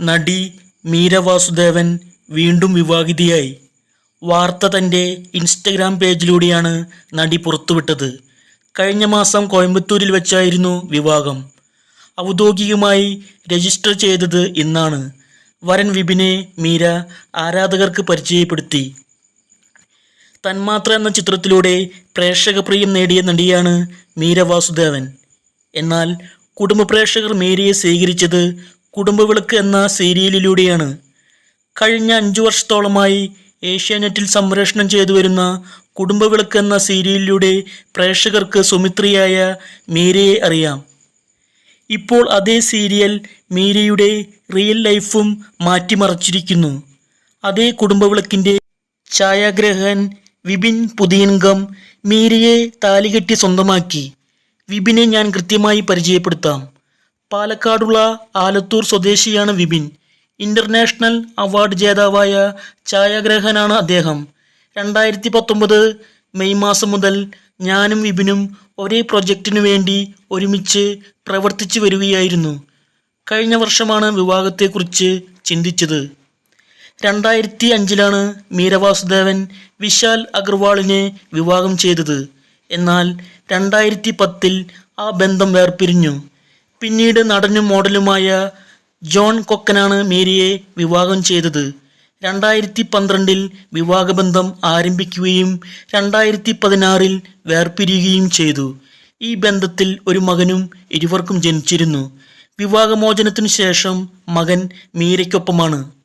നടി മീര വാസുദേവൻ വീണ്ടും വിവാഹിതയായി. വാർത്ത തന്റെ ഇൻസ്റ്റഗ്രാം പേജിലൂടെയാണ് നടി പുറത്തുവിട്ടത്. കഴിഞ്ഞ മാസം കോയമ്പത്തൂരിൽ വെച്ചായിരുന്നു വിവാഹം. ഔദ്യോഗികമായി രജിസ്റ്റർ ചെയ്തത് ഇന്നാണ്. വരൻ വിപിനെ മീര ആരാധകർക്ക് പരിചയപ്പെടുത്തി. തന്മാത്ര എന്ന ചിത്രത്തിലൂടെ പ്രേക്ഷകപ്രിയം നേടിയ നടിയാണ് മീര വാസുദേവൻ. എന്നാൽ കുടുംബ പ്രേക്ഷകർ മീരയെ സ്വീകരിച്ചത് കുടുംബവിളക്ക് എന്ന സീരിയലിലൂടെയാണ് കഴിഞ്ഞ അഞ്ചു വർഷത്തോളമായി ഏഷ്യാനെറ്റിൽ സംപ്രേഷണം ചെയ്തു വരുന്ന കുടുംബവിളക്ക് എന്ന സീരിയലിലൂടെ പ്രേക്ഷകർക്ക് സുമിത്രിയായ മീരയെ അറിയാം. ഇപ്പോൾ അതേ സീരിയൽ മീരയുടെ റിയൽ ലൈഫും മാറ്റിമറിച്ചിരിക്കുന്നു. അതേ കുടുംബവിളക്കിന്റെ ഛായാഗ്രഹകൻ വിപിൻ പുതിയൻകം മീരയെ താലികെട്ടി സ്വന്തമാക്കി. വിപിനെ ഞാൻ കൃത്യമായി പരിചയപ്പെടുത്താം. പാലക്കാടുള്ള ആലത്തൂർ സ്വദേശിയാണ് വിപിൻ. ഇന്റർനാഷണൽ അവാർഡ് ജേതാവായ ഛായാഗ്രഹനാണ് അദ്ദേഹം. രണ്ടായിരത്തി പത്തൊമ്പത് മെയ് മാസം മുതൽ ഞാനും വിപിനും ഒരേ പ്രൊജക്റ്റിനു വേണ്ടി ഒരുമിച്ച് പ്രവർത്തിച്ചു വരികയായിരുന്നു. കഴിഞ്ഞ വർഷമാണ് വിവാഹത്തെക്കുറിച്ച് ചിന്തിച്ചത്. രണ്ടായിരത്തി അഞ്ചിലാണ് മീരവാസുദേവൻ വിശാൽ അഗർവാളിനെ വിവാഹം ചെയ്തത്. എന്നാൽ രണ്ടായിരത്തി പത്തിൽ ആ ബന്ധം വേർപിരിഞ്ഞു. പിന്നീട് നടനും മോഡലുമായ ജോൺ കൊക്കനാണ് മേരിയെ വിവാഹം ചെയ്തത്. രണ്ടായിരത്തി പന്ത്രണ്ടിൽ വിവാഹബന്ധം ആരംഭിക്കുകയും രണ്ടായിരത്തി പതിനാറിൽ വേർപിരിയുകയും ചെയ്തു. ഈ ബന്ധത്തിൽ ഒരു മകനും ഇരുവർക്കും ജനിച്ചിരുന്നു. വിവാഹമോചനത്തിനു ശേഷം മകൻ മീരയ്ക്കൊപ്പമാണ്